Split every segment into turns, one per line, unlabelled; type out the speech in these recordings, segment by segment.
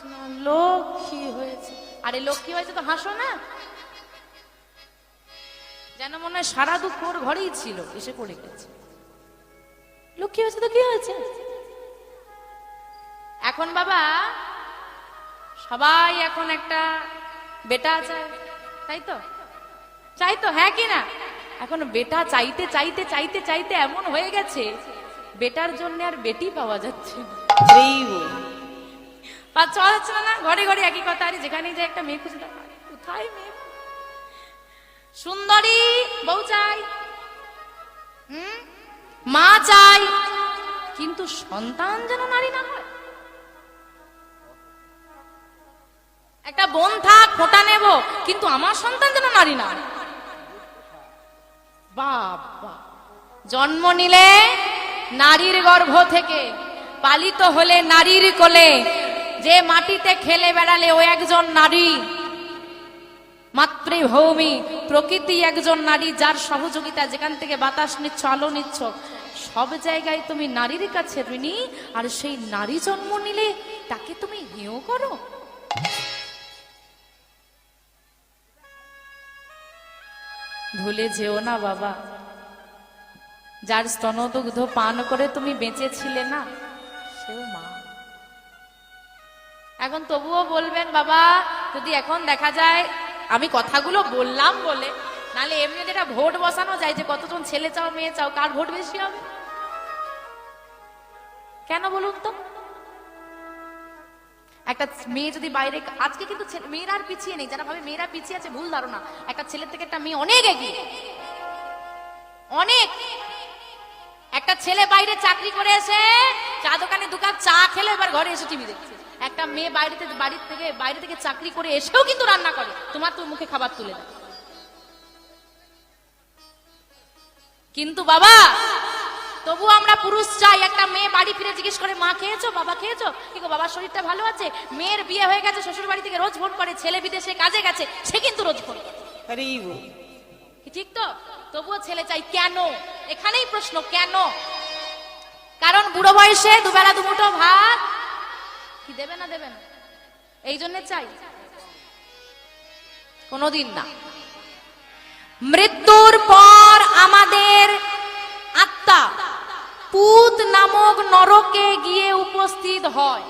কৃষ্ণ লক্ষ্মী হয়েছে? আরে লক্ষ্মী হয়েছে তো হাসো না। যেন মনে হয় সারা দুঃখ ওর ঘরেই ছিল, এসে পড়ে গেছে। লক্ষ্মী হয়েছে তো কি হয়েছে? এখন বাবা, সবাই এখন একটা বেটা চায়, তাই তো? চাই তো হ্যাঁ কি না? এখন বেটা চাইতে চাইতে চাইতে চাইতে এমন হয়ে গেছে, বেটার জন্য আর বেটি পাওয়া যাচ্ছে না। পাঁচ চাওয়া যাচ্ছে না? ঘরে ঘরে একই কথা। আরে যেখানে যে একটা মেয়ে খুঁজে কোথায় মেয়ে? সুন্দরী, বউ চাই। হুম? মা চাই। কিন্তু সন্তান যেন নারী না হয়। একটা বোন থাক, ফোটা নেব, কিন্তু আমার সন্তান যেন নারী না। বাবা। জন্ম নিলে নারীর গর্ভ থেকে পালিত হলে নারীর কোলে যে মাটিতে খেলে বেড়ালে ও একজন নারী, মাতৃভূমি, প্রকৃতি একজন নারী, যার সহযোগিতা যেখান থেকে বাতাস নিচ্ছ, আলো নিচ্ছ, সব জায়গায় তুমি নারীর কাছে ঋণী, আর সেই নারী জন্ম নিলে তাকে তুমি হেয় করো। ভুলে যেও না বাবা, যার স্তনদুগ্ধ পান করে তুমি বেঁচেছিলে না এখন তবুও বলবেন, বাবা, যদি এখন দেখা যায় আমি কথাগুলো বললাম বলে নালে এমনি যেটা ভোট বসানো যায় যে কতজন ছেলে চাও, মেয়ে চাও, কার ভোট বেশি হবে? কেন বলুন তো? একটা মেয়ে যদি বাইরে, আজকে কিন্তু মেয়েরা আর পিছিয়ে নেই, যারা ভাবে মেয়েরা পিছিয়ে আছে, ভুল ধারণা। একটা ছেলের থেকে একটা মেয়ে অনেক এগিয়ে। অনেক। একটা ছেলে বাইরে চাকরি করে এসে চা দোকানে দু কাপ চা খেলে, এবার ঘরে এসে টিভি দেখছে। একটা মেয়ে বাইরেতে বাড়ির থেকে বাইরে থেকে চাকরি করে এসেও কিন্তু রান্না করে। তোমার তো মুখে খাবার তুলে দেয় কিন্তু বাবা তবু আমরা পুরুষ চাই। একটা মেয়ে বাড়ি ফিরে জিজ্ঞেস করে মা খেয়েছো? বাবা খেয়েছো? কি গো বাবার শরীরটা ভালো আছে? মেয়ের বিয়ে হয়ে গেছে শ্বশুর বাড়ি থেকে রোজ ফোন করে ছেলে বিদেশে কাজে গেছে সে কিন্তু রোজ ফোন করে। ঠিক তো? তবুও ছেলে চাই। কেন? এখানেই প্রশ্ন কেন? কারণ বুড়ো বয়সে দুবেলা দুমুঠো ভাত কি দেবে না দেবে না? এই জন্য চাই। কোনোদিন না। মৃত্যুর পর আমাদের আত্মা পুত নামক নরকে গিয়ে উপস্থিত হয়।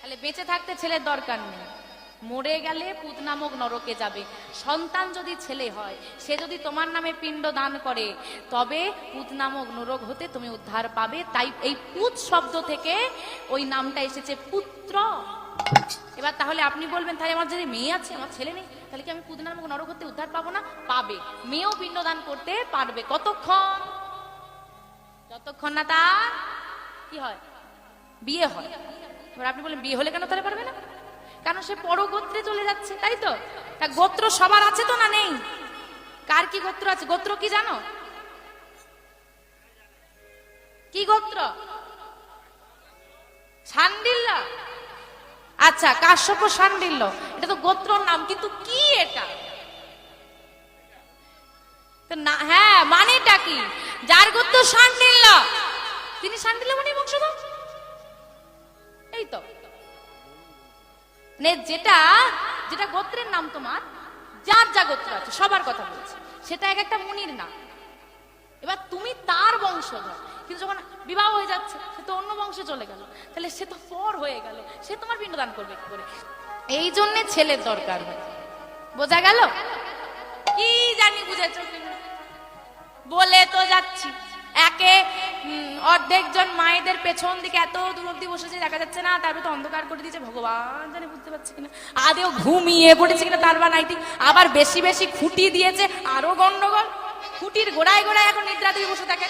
তাহলে বেঁচে থাকতে ছেলের দরকার নেই। মরে গেলে পুত নামক নরকে যাবে। সন্তান যদি ছেলে হয়, সে যদি তোমার নামে পিণ্ড দান করে, তবে পুত নামক নরক হতে তুমি উদ্ধার পাবে। তাই এই পুত শব্দ থেকে ওই নামটা এসেছে পুত্র। এবার তাহলে আপনি বলবেন, তাই আমার যদি মেয়ে আছে, আমার ছেলে নেই, তাহলে কি আমি পুত নামক নরক হতে উদ্ধার পাবো না? পাবে। মেয়েও পিণ্ড দান করতে পারবে। কতক্ষণ? যতক্ষণ না তার কি হয়? বিয়ে হয়। এবার আপনি বলেন বিয়ে হলে কেন তাহলে পারবে না? কারণ সে পরগোত্রে চলে যাচ্ছে, তাই তো? তা গোত্র সবার আছে তো না নেই? কার কি গোত্র আছে? গোত্র কি জানো? কি গোত্র? সান্ডিল্য আচ্ছা কাশ্যপ সান্ডিল্য এটা তো গোত্রর নাম, কিন্তু কি এটা? না হ্যাঁ মানেটা কি? যার গোত্র সান্ডিল্য তিনি সান্ডিল্য মানে বংশধর? এই তো। যেটা যেটা গোত্রের নাম তোমার, যার যা গোত্র আছে, সবার কথা বলছি। সেটা এক একটা মুনির নাম। এবার তুমি তার বংশধর কিন্তু যখন বিবাহ হয়ে যাচ্ছে, সে তো অন্য বংশে চলে গেল। তাহলে সে তো পর হয়ে গেল। সে তোমার পিণ্ডদান করবে কি করে? এই জন্যে ছেলের দরকার হয়। বোঝা গেল? কি জানি বুঝেছ বলে তো যাচ্ছি। একে উম, অর্ধেক জন মায়েদের পেছন দিকে এত দূর অব্দি বসেছে দেখা যাচ্ছে না তারপর তো অন্ধকার করে দিয়েছে ভগবান জানে বুঝতে পারছি কিনা। আদেও ঘুমিয়ে পড়েছে কিনা তার বা নাইটি আবার বেশি বেশি খুঁটি দিয়েছে আরও গন্ডগোল। খুঁটির গোড়ায় গোড়ায় এখন নিদ্রা দিয়ে বসে থাকে।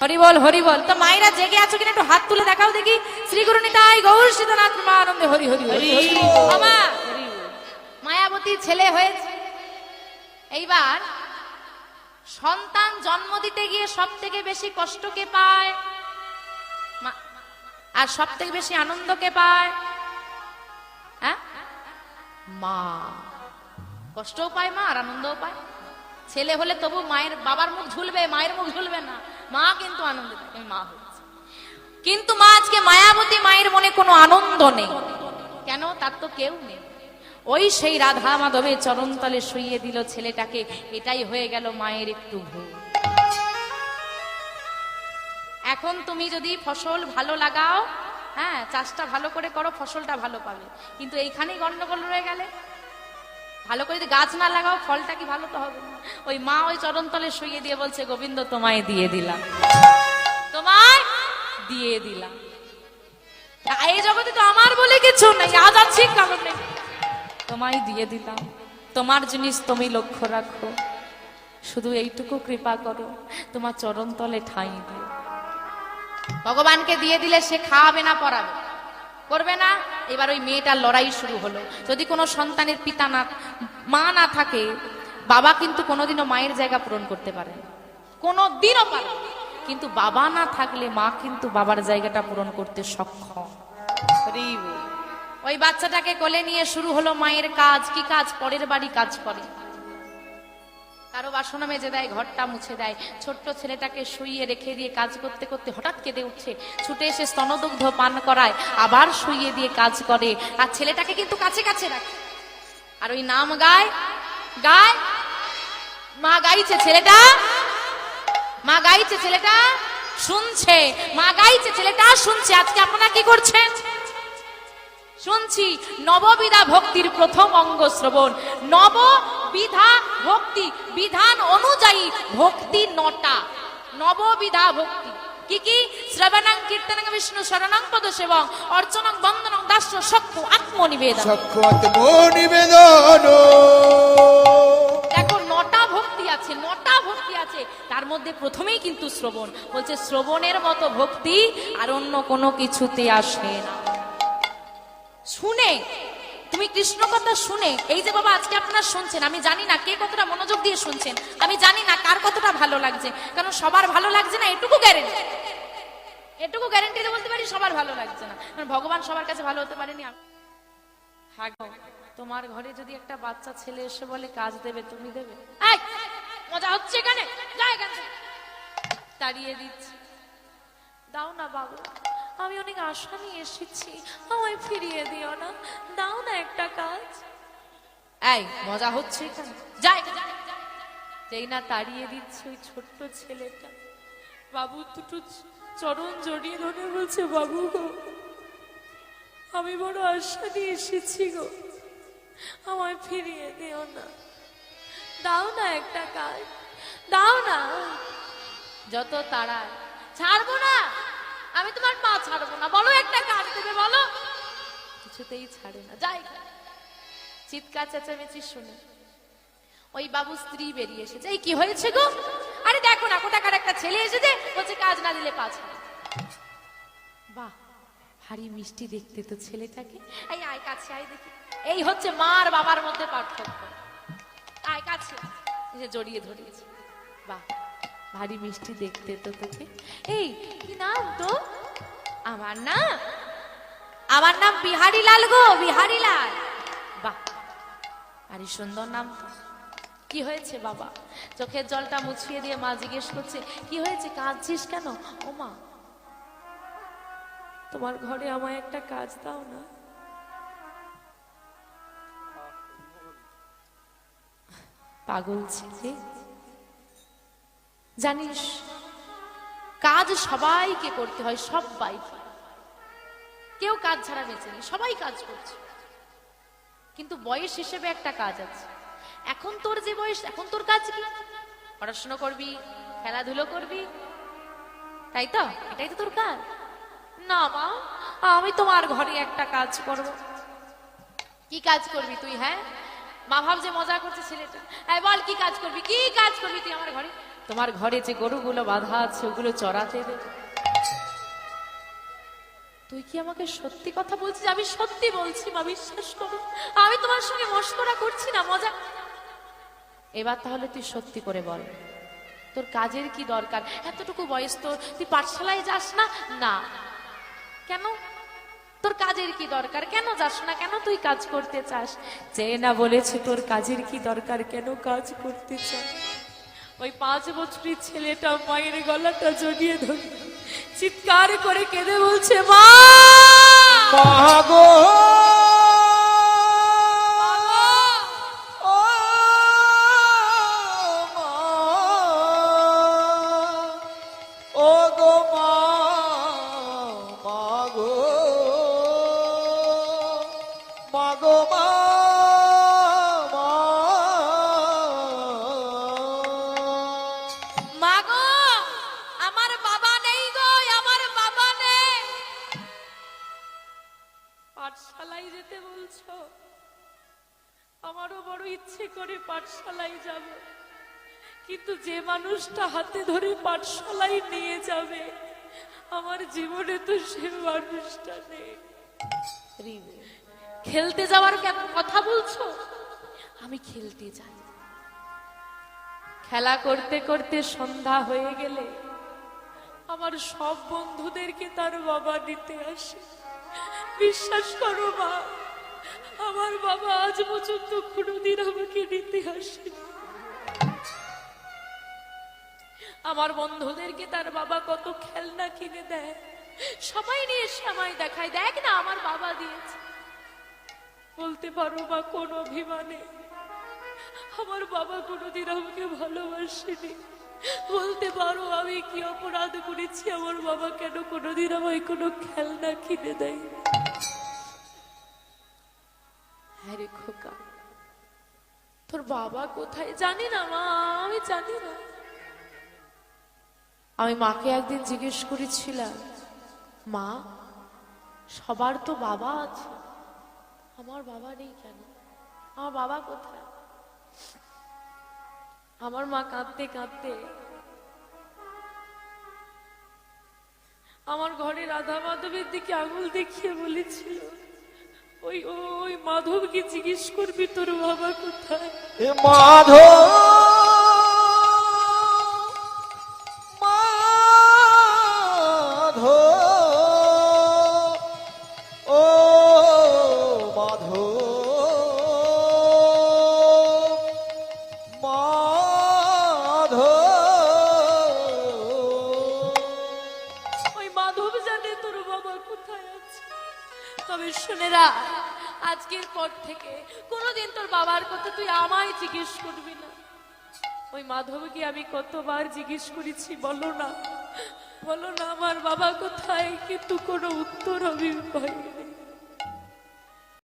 হরিবল হরিবল তো মায়েরা জেগে আছো কিনা একটু হাত তুলে দেখাও দেখি। শ্রী গুরু নিতাই গৌর সীতানাথ আনন্দে হরি হরি মায়াবতী ছেলে হয়েছে। এইবার সন্তান জন্ম দিতে গিয়ে সব থেকে বেশি কষ্ট কে পায়? আর সব থেকে বেশি আনন্দ কে পায়? হ্যাঁ? মা। কষ্টও পায় মা, আর আনন্দও পায়। ছেলে হলে তবু মায়ের, বাবার মুখ ঝুলবে, মায়ের মুখ ঝুলবে না। মা কিন্তু আনন্দ মা হয়েছে কিন্তু মা আজকে মায়াবতী মায়ের মনে কোনো আনন্দ নেই। কেন? তার তো কেউ নেই। ওই সেই রাধা মাধবের চরণতলে শুইয়ে দিল ছেলেটাকে। এটাই হয়ে গেল মায়ের একটু ভুল। এখন তুমি যদি ফসল ভালো লাগাও হ্যাঁ চাষটা ভালো করে করো, ফসলটা ভালো পাবে। কিন্তু এইখানেই গন্ডগোল রয়ে গেলে। ভালো করে যদি গাছ না লাগাও, ফলটা কি ভালো তো হবে না। ওই মা ওই চরণতলে শুইয়ে দিয়ে বলছে, গোবিন্দ, তোমায় দিয়ে দিলাম। তোমায় দিয়ে দিলাম। এই জগতে তো আমার বলে কিছু নেই। আজ আছি তোমায় দিয়ে দিলাম। তোমার জিনিস তুমি লক্ষ্য রাখো। শুধু এইটুকু কৃপা করো, তোমার চরণতলে ঠাঁই দিও। ভগবানকে দিয়ে দিলে সে খাওয়াবে না, পড়াবে। করবে না, এবার ওই মেয়েটার লড়াই শুরু হলো। যদি কোনো সন্তানের পিতা না, মা না থাকে, বাবা কিন্তু কোনোদিনও মায়ের জায়গা পূরণ করতে পারে কোনো দিনও পারে কিন্তু বাবা না থাকলে মা কিন্তু বাবার জায়গাটা পূরণ করতে সক্ষম। ওই বাচ্চাটাকে কোলে নিয়ে শুরু হলো মায়ের কাজ, কি কাজ? পরের বাড়ি কাজ করে। কারও বাসনা মেজে দেয়, ঘরটা মুছে দেয়। ছোট্ট ছেলেটাকে শুইয়ে রেখে দিয়ে কাজ করতে করতে হঠাৎ কেঁদে উঠছে ছুটে এসে স্তনদুগ্ধ পান করায়, আবার শুইয়ে দিয়ে কাজ করে। আর ছেলেটাকে কিন্তু কাছে কাছে রাখে। আর ওই নাম গায় গায়, মা গাইছে ছেলেটা, মা গাইছে ছেলেটা, শুনছে। মা গাইছে ছেলেটা, শুনছে। আজকে আপনারা কি করছেন? শুনছি নববিধা ভক্তির প্রথম অঙ্গ শ্রবণ। নববিধা ভক্তি বিধান অনুযায়ী ভক্তি নটা। নববিধা ভক্তি। কি কি? শ্রবণাং কীর্তনাং বিষ্ণু শরণাং পদ সেবং অর্চনাং বন্দনং দাস সক্ষ আত্মনিবেদন।
সক্ষমত নিবেদন
দেখো নটা ভক্তি আছে নটা ভক্তি আছে। তার মধ্যে প্রথমেই কিন্তু শ্রবণ। বলছে শ্রবণের মতো ভক্তি আর অন্য কোনো কিছুতে আসে না। শুনে, তুমি কৃষ্ণ কথা শুনে, এই যে বাবা আজকে আপনারা শুনছেন, আমি জানি না কে কতটা মনোযোগ দিয়ে শুনছেন, আমি জানি না কার কতটা ভালো লাগছে, কারণ সবার ভালো লাগছে না, এটুকু গ্যারেন্টি এটুকু গ্যারেন্টি বলতে পারি সবার ভালো লাগছে না। কারণ ভগবান সবার কাছে ভালো হতে পারেনি হ্যাঁ তোমার ঘরে যদি একটা বাচ্চা ছেলে এসে বলে কাজ দেবে, তুমি দেবে? মজা হচ্ছে এখান? তাড়িয়ে দিচ্ছি। দাও না বাবু। আমি অনেক আশা নিয়ে এসেছি। আমায় ফিরিয়ে দিও না। দাও না একটা কাজ। এই মজা হচ্ছে এখানে। যা এখানে, যা, যা। যেই না তাড়িয়ে দিচ্ছে ওই ছোট্ট ছেলেটা। বাবু দুটো চরণ জড়িয়ে ধরে বলছে বাবু গো আমি বড় আশা নিয়ে এসেছি গো। আমায় ফিরিয়ে দিও না। দাও না একটা কাজ। দাও না। যত তাড়া ছাড়বো না। ছাড়বো না। বলো একটা কাজ দেবে, বলো। কিছুতেই ছাড়ে না। যাই। চিৎকার, চেঁচামেচি শুনে। ওই বাবু স্ত্রী বেরিয়ে এসেছে। এই কি হয়েছে গো? আরে দেখো না, কোথাকার একটা ছেলে এসেছে, বলছে কাজ না দিলে পাঁচ বাহ, ভারী মিষ্টি দেখতে তো ছেলেটাকে। এই আয় কাছে, আয় দেখি। এই হচ্ছে মা আর বাবার মধ্যে পার্থক্য। আয় কাছে। এসে জড়িয়ে ধরিয়েছে। বাহ, ভারী মিষ্টি দেখতে তো তোকে। এই, কি নাম তো আমার নাম? আমার নাম বিহারি লাল গো বিহারি লাল বাহ। আরে সুন্দর নাম। কি হয়েছে বাবা? চোখের জলটা মুছিয়ে দিয়ে মা জিজ্ঞেস করছে, কি হয়েছে? কাঁদছিস কেন? ও মা, তোমার ঘরে আমায় একটা কাজ দাও না। পাগল ছেলে? জানিস কাজ সবাইকে করতে হয় সবাই কেউ কাজ ছাড়া বেঁচে নেই, সবাই কাজ করছে। কিন্তু বয়স হিসেবে একটা কাজ আছে। এখন তোর যে বয়স, এখন তোর কাজ কি? পড়াশুনো করবি, খেলাধুলো করবি, তাই তো? এটাই তো তোর কাজ। না মা, আমি তোমার ঘরে একটা কাজ করব। কি কাজ করবি তুই হ্যাঁ? মা ভাব যে মজা করছে ছেলেটা। হ্যাঁ বল কি কাজ করবি? কি কাজ করবি তুই আমার ঘরে? তোমার ঘরে যে গরুগুলো বাঁধা আছে, ওগুলো চড়াতে দে। তুই কি আমাকে সত্যি কথা বলছিস? আমি সত্যি বলছি, মা, বিশ্বাস করো। আমি তোমার সঙ্গে মস্করা করছি না, মজা। এবার তাহলে তুই সত্যি করে বল, তোর কাজের কি দরকার? এতটুকু বয়স তোর, তুই পাঠশালায় যাস না? না। কেন? তোর কাজের কি দরকার? কেন যাস না? কেন তুই কাজ করতে চাস? যে না বলেছে তোর কাজের কি দরকার, কেন কাজ করতে চাস? ওই পাঁচ বছরের ছেলেটা মায়ের গলাটা জড়িয়ে ধরে চিৎকার করে কেঁদে বলছে মা! আমারও বড় ইচ্ছে করে পাঠশালায় যাব। কিন্তু যে মানুষটা হাতে ধরে পাঠশালায় নিয়ে যাবে, আমার জীবনে তো সে মানুষটা নেই। খেলতে যাওয়ার কথা বলছো? আমি খেলতে যাই। খেলা করতে করতে সন্ধ্যা হয়ে গেলে আমার সব বন্ধুদেরকে তার বাবা দিতে আসে। বিশ্বাস করো মা আমার বাবা আজ পর্যন্ত কোনোদিন আমাকে নিতে আসে আমার বন্ধুদেরকে তার বাবা কত খেলনা কিনে দেয়। সবাই নিয়ে এসে আমায় দেখায়, দেখ না আমার বাবা দিয়েছে। বলতে পারো বা কোন অভিমানে, আমার বাবা কোনোদিন আমাকে ভালোবাসেনি। বলতে পারো আমি কি অপরাধ করেছি, আমার বাবা কেন কোনোদিন আমায় কোনো খেলনা কিনে দেয় হ্যাঁ খোকা, তোর বাবা কোথায়? জানি না মা, আমি জানি না। আমি মাকে একদিন জিজ্ঞেস করেছিলাম, মা, সবার তো বাবা আছে, আমার বাবা নেই কেন? আমার বাবা কোথায়? আমার মা কাঁদতে কাঁদতে, আমার ঘরে রাধা মাধবের দিকে আঙুল দেখিয়ে বলেছিল ওই ওই মাধবকে জিজ্ঞেস করবি তোর বাবা কোথায়?
এ
আজকের পর থেকে কোনোদিন তোর বাবার কথা তুই আমায় জিজ্ঞেস করবি না। ওই মাধবকে আমি কতবার জিজ্ঞেস করেছি, বলো না। বলো না আমার বাবা কোথায়, কিন্তু কোনো উত্তর আমি পাই